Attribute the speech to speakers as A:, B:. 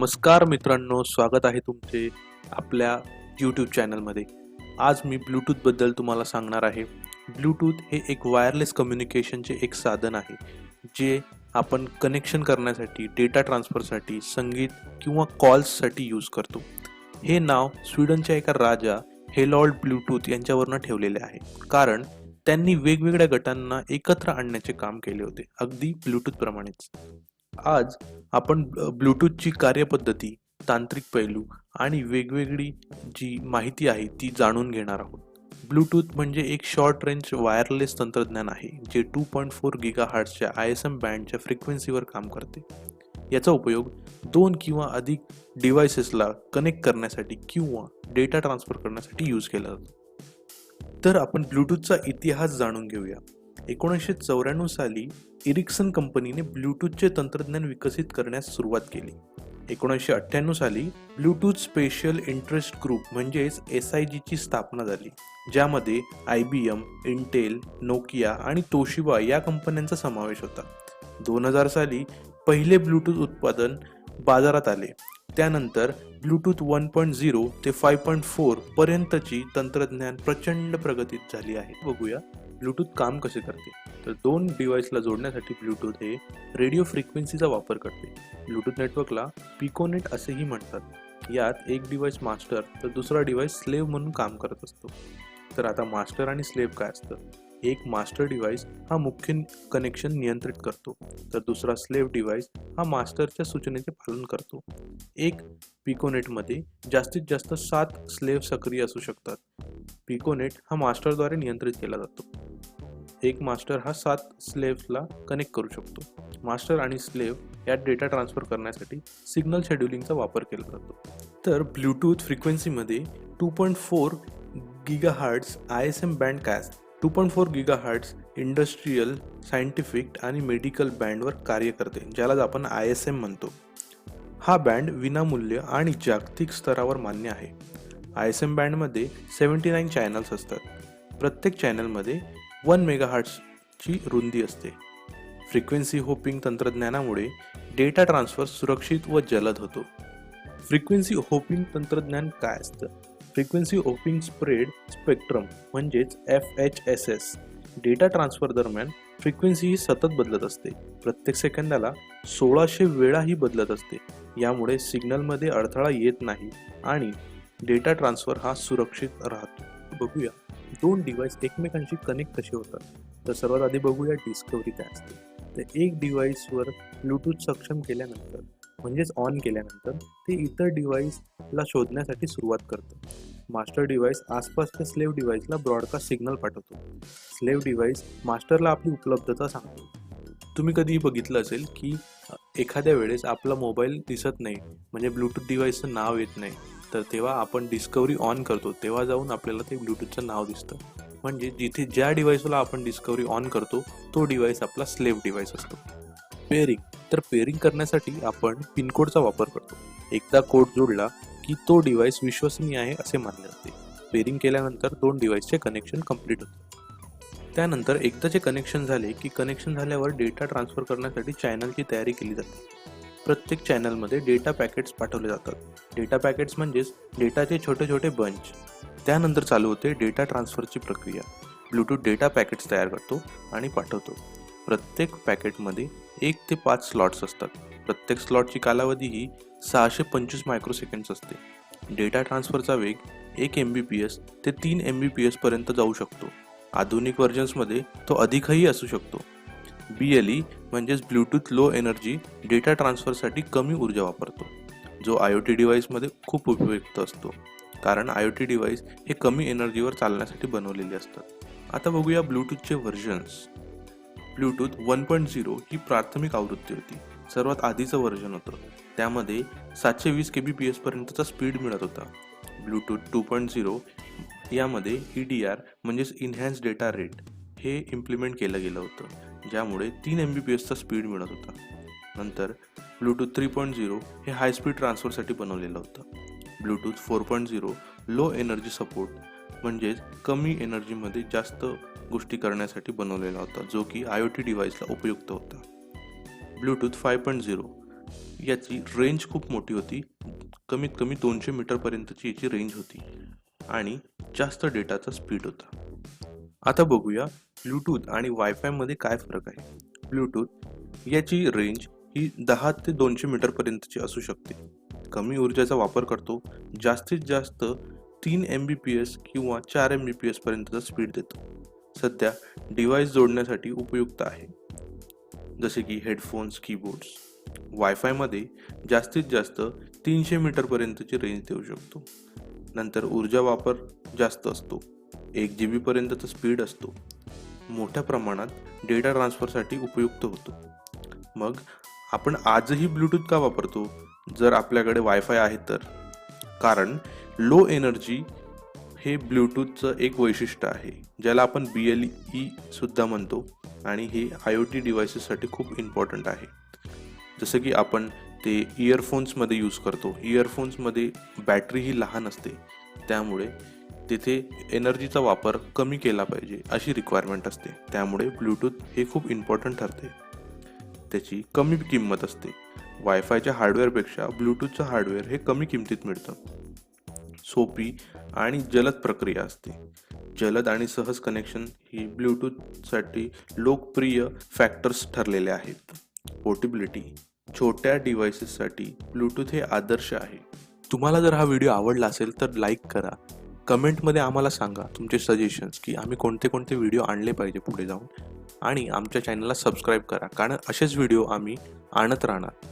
A: नमस्कार मित्रांनो स्वागत आहे तुमचे आपल्या यूट्यूब चॅनलमध्ये आज मी ब्लूटूथबद्दल तुम्हाला सांगणार आहे. ब्लूटूथ हे एक वायरलेस कम्युनिकेशनचे एक साधन आहे जे आपण कनेक्शन करण्यासाठी डेटा ट्रान्सफरसाठी संगीत किंवा कॉल्ससाठी यूज करतो. हे नाव स्वीडनच्या एका राजा हेलॉल्ड ब्लूटूथ यांच्यावरनं ठेवलेले आहे. कारण त्यांनी वेगवेगळ्या गटांना एकत्र आणण्याचे काम केले होते अगदी ब्लूटूथप्रमाणेच आज आपण ब्लूटूथची कार्यपद्धती तांत्रिक पैलू आणि वेगवेगळी जी माहिती आहे ती जाणून घेणार आहोत. ब्लूटूथ म्हणजे एक शॉर्ट रेंज वायरलेस तंत्रज्ञान आहे जे टू पॉईंट फोर गिगा हार्ट्सच्या आय एस एम बँडच्या फ्रिक्वेन्सीवर काम करते. याचा उपयोग दोन किंवा अधिक डिव्हायसेसला कनेक्ट करण्यासाठी किंवा डेटा ट्रान्सफर करण्यासाठी यूज केला जातो. तर आपण ब्लूटूथचा इतिहास जाणून घेऊया. एकोणीसशे चौऱ्याण्णव साली इरिक्सन कंपनीने ब्लूटूथचे तंत्रज्ञान विकसित करण्यास सुरुवात केली. एकोणीसशे अठ्ठ्याण्णव साली ब्लूटूथ स्पेशल इंटरेस्ट ग्रुप म्हणजेच एस आय जीची स्थापना झाली ज्यामध्ये I B M Intel Nokia आणि तोशिबा या कंपन्यांचा समावेश होता. दोन हजार साली पहिले ब्लूटूथ उत्पादन बाजारात आले. त्यानंतर ब्लूटूथ वन पॉईंट झिरो ते फाय पॉईंट फोर पर्यंतची तंत्रज्ञान प्रचंड प्रगतीत झाली आहे. बघूया. ब्लूटूथ काम कसे करते? तर दोन डिव्हाइसला जोडण्यासाठी ब्लूटूथ हे रेडिओ फ्रिक्वेन्सीचा वापर करते. ब्लूटूथ नेटवर्कला पिकोनेट असेही म्हणतात. यात एक डिव्हाइस मास्टर तर दुसरा डिव्हाइस स्लेव्ह म्हणून काम करत असतो. तर आता मास्टर आणि स्लेव्ह काय असतं? एक मास्टर डिव्हाइस हा मुख्य कनेक्शन नियंत्रित करतो. तर दुसरा स्लेव्ह डिव्हाइस हा मास्टरच्या सूचनेचे पालन करतो. एक पिकोनेटमध्ये जास्तीत जास्त सात स्लेव्ह सक्रिय असू शकतात. पिकोनेट हा मास्टरद्वारे नियंत्रित केला जातो. एक मास्टर हा सात स्लेव्हला कनेक्ट करू शकतो. मास्टर आणि स्लेव्ह यात डेटा ट्रान्सफर करण्यासाठी सिग्नल शेड्युलिंगचा वापर केला जातो. तर ब्लूटूथ फ्रिक्वेन्सीमध्ये two point four giga hertz I S M band काय two point four giga hertz industrial scientific आणि मेडिकल बँडवर कार्य करते ज्याला आपण आय एस एम म्हणतो. हा बँड विनामूल्य आणि जागतिक स्तरावर मान्य आहे. आय एस एम बँडमध्ये सेवन्टी नाईन चॅनल्स असतात. प्रत्येक चॅनलमध्ये वन मेगाहार्ट्सची रुंदी असते. फ्रिक्वेन्सी होपिंग तंत्रज्ञानामुळे डेटा ट्रान्सफर सुरक्षित व जलद होतो. फ्रिक्वेन्सी होपिंग तंत्रज्ञान काय असतं? फ्रिक्वेन्सी होपिंग स्प्रेड स्पेक्ट्रम म्हणजेच F H S S. Data transfer दरम्यान फ्रिक्वेन्सी ही सतत बदलत असते. प्रत्येक सेकंदाला सोळाशे वेळा ही बदलत असते. यामुळे सिग्नलमध्ये अडथळा येत नाही आणि डेटा ट्रान्सफर हा सुरक्षित राहतो. बघूया. दोन डिव्हाइस एकमेकांशी कनेक्ट कसे होतात? तर सर्वात आधी बघूया डिस्कवरी काय असते. तर एक डिव्हाइसवर ब्लूटूथ सक्षम केल्यानंतर म्हणजेच ऑन केल्यानंतर ते इतर डिव्हाइसला शोधण्यासाठी सुरुवात करतं. मास्टर डिव्हाइस आसपासच्या स्लेव्ह डिव्हाइसला ब्रॉडकास्ट सिग्नल पाठवतो. स्लेव्ह डिव्हाइस मास्टरला आपली उपलब्धता सांगतो. तुम्ही कधीही बघितलं असेल की एखाद्या वेळेस आपला मोबाईल दिसत नाही म्हणजे ब्लूटूथ डिव्हाइसचं नाव येत नाही. तर तेव्हा आपण डिस्कवरी ऑन करतो. तेव्हा जाऊन आपल्याला ते ब्लूटूथचं नाव दिसतं. म्हणजे जिथे ज्या डिव्हाइसला आपण डिस्कवरी ऑन करतो तो डिव्हाइस आपला स्लेव्ह डिव्हाइस असतो. पेअरिंग तर पेअरिंग करण्यासाठी आपण पिनकोडचा वापर करतो. एकदा कोड जोडला की तो डिव्हाइस विश्वसनीय आहे असे मानले जाते. पेअरिंग केल्यानंतर दोन डिव्हाइसचे कनेक्शन कंप्लीट होते. त्यानंतर एकदाचे कनेक्शन झाले की कनेक्शन झाल्यावर डेटा ट्रान्सफर करण्यासाठी चॅनलची तयारी केली जाते. प्रत्येक चॅनलमध्ये डेटा पॅकेट्स पाठवले जातात. डेटा पॅकेट्स म्हणजेच डेटाचे छोटे छोटे बंच. त्यानंतर चालू होते डेटा ट्रान्सफरची प्रक्रिया. ब्लूटूथ डेटा पॅकेट्स तयार करतो आणि पाठवतो. प्रत्येक पॅकेटमध्ये एक ते पाच स्लॉट्स असतात. प्रत्येक स्लॉटची कालावधी ही सहाशे पंचवीस मायक्रोसेकंड्स असते. डेटा ट्रान्सफरचा वेग एक एम बी पी एस ते तीन एम बी पी एसपर्यंत जाऊ शकतो. आधुनिक व्हर्जन्समध्ये तो अधिकही असू शकतो. बी एल ई म्हणजेच ब्लूटूथ लो एनर्जी डेटा ट्रान्सफरसाठी कमी ऊर्जा वापरतो. जो आय ओ टी डिव्हाइसमध्ये खूप उपयुक्त असतो. कारण आय ओ टी डिव्हाइस हे कमी एनर्जीवर चालण्यासाठी बनवलेले असतात. आता बघूया ब्लूटूथचे versions Bluetooth one point zero ही प्राथमिक आवृत्ती होती. सर्वात आधीचं व्हर्जन होतं. त्यामध्ये सातशे वीस के बी पी एसपर्यंतचा स्पीड मिळत होता. ब्लूटूथ टू पॉईंट झिरो यामध्ये ई डी आर म्हणजेच इन्हॅन्स डेटा रेट हे इम्प्लिमेंट केलं गेलं होतं. ज्यामुळे तीन एम बी पी एसचा स्पीड मिळत होता. नंतर ब्लूटूथ थ्री पॉईंट झिरो हे हाय स्पीड ट्रान्सफरसाठी बनवलेलं होतं. Bluetooth four point zero low energy support म्हणजेच कमी एनर्जीमध्ये जास्त गोष्टी करण्यासाठी बनवलेला होता जो की आय ओ टी डिव्हाइसला उपयुक्त होता. ब्लूटूथ फाय पॉईंट झिरो याची रेंज खूप मोठी होती. कमीत कमी दोनशे मीटरपर्यंतची याची रेंज होती. आणि जास्त डेटाचा स्पीड होता. आता बघूया ब्लूटूथ आणि वायफायमध्ये काय फरक आहे? ब्लूटूथ याची रेंज ही दहा ते दोनशे मीटरपर्यंतची असू शकते. कमी ऊर्जेचा वापर करतो. जास्तीत जास्त तीन एम बी पी एस किंवा चार एम बी पी एसपर्यंतचा स्पीड देतो. सध्या डिव्हाइस जोडण्यासाठी उपयुक्त आहे. जसे की हेडफोन्स कीबोर्ड्स वायफायमध्ये जास्तीत जास्त तीनशे मीटरपर्यंतची रेंज देऊ शकतो. नंतर ऊर्जा वापर जास्त असतो. एक जी बीपर्यंतचा स्पीड असतो. मोठ्या प्रमाणात डेटा ट्रान्सफरसाठी उपयुक्त होतो. मग आपण आजही ब्लूटूथ का वापरतो? जर आपल्याकडे वायफाय आहे तर. कारण लो एनर्जी हे ब्लूटूथचं एक वैशिष्ट्य आहे ज्याला आपण बी एल ई सुद्धा म्हणतो आणि हे आय ओ टी डिव्हायसेससाठी खूप इम्पॉर्टंट आहे. जसं की आपण ते इयरफोन्समध्ये यूज करतो. इयरफोन्समध्ये बॅटरी ही लहान असते. त्यामुळे तिथे एनर्जीचा वापर कमी केला पाहिजे अशी रिक्वायरमेंट असते. त्यामुळे ब्लूटूथ हे खूप इम्पॉर्टंट ठरते. त्याची कमी किंमत असते. वायफायच्या हार्डवेअरपेक्षा ब्लूटूथचं हार्डवेअर हे कमी किमतीत मिळतं. सोपी आणि जलद प्रक्रिया असते. जलद आणि सहज कनेक्शन ही ब्लूटूथसाठी लोकप्रिय फॅक्टर्स ठरलेले आहेत. पोर्टेबिलिटी छोट्या डिव्हायसेससाठी ब्लूटूथ हे आदर्श आहे. तुम्हाला जर हा व्हिडिओ आवडला असेल तर लाईक करा. कमेंटमध्ये आम्हाला सांगा तुमचे सजेशन्स की आम्ही कोणते कोणते व्हिडिओ आणले पाहिजे पुढे जाऊन. आणि आमच्या चॅनलला सबस्क्राईब करा. कारण असेच व्हिडिओ आम्ही आणत राहणार.